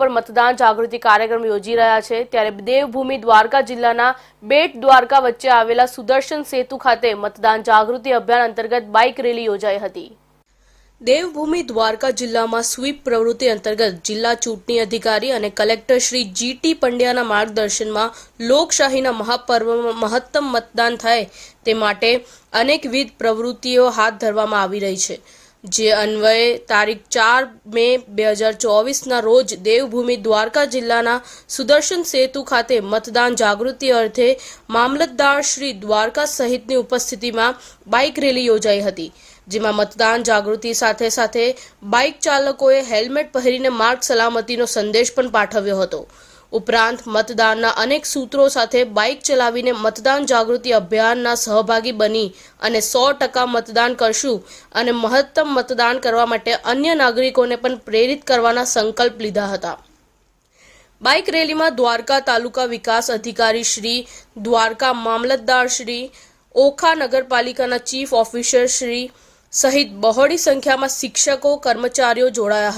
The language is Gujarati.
પર મતદાન જાગૃતિ કાર્યક્રમ યોજી રહ્યા છે. ત્યારે દેવભૂમિ દ્વારકા જિલ્લાના બેટ દ્વારકા વચ્ચે આવેલા સુદર્શન સેતુ ખાતે મતદાન જાગૃતિ અભિયાન અંતર્ગત બાઇક રેલી યોજાઈ હતી. દેવભૂમિ દ્વારકા જિલ્લામાં સ્વીપ પ્રવૃત્તિ અંતર્ગત જિલ્લા ચૂંટણી અધિકારી અને કલેક્ટર શ્રી જીટી પંડ્યાના માર્ગદર્શનમાં લોકશાહીના મહાપર્વમાં મહત્તમ મતદાન થાય તે માટે અનેકવિધ પ્રવૃત્તિઓ હાથ ધરવામાં આવી રહી છે. જે અન્વયે તારીખ ચાર મે બે હજાર ચોવીસના રોજ દેવભૂમિ દ્વારકા જિલ્લાના સુદર્શન સેતુ ખાતે મતદાન જાગૃતિ અર્થે મામલતદાર શ્રી દ્વારકા સહિતની ઉપસ્થિતિમાં બાઇક રેલી યોજાઈ હતી, જેમાં મતદાન જાગૃતિ સાથે સાથે બાઇક ચાલકોએ હેલ્મેટ પહેરીને માર્ગ સલામતીનો સંદેશ પણ પાઠવ્યો હતો. ઉપરાંત મતદાનના અનેક સૂત્રો સાથે બાઇક ચલાવીને મતદાન જાગૃતિ અભિયાનના સહભાગી બની અને સો ટકા મતદાન કરશું અને મહત્તમ મતદાન કરવા માટે અન્ય નાગરિકોને પણ પ્રેરિત કરવાના સંકલ્પ લીધા હતા. બાઇક રેલીમાં દ્વારકા તાલુકા વિકાસ અધિકારી શ્રી, દ્વારકા મામલતદાર શ્રી, ઓખા નગરપાલિકાના ચીફ ઓફિસર શ્રી, સહિત બહોળી સંખ્યામાં શિક્ષકો, કર્મચારીઓ જોડાયા હતા.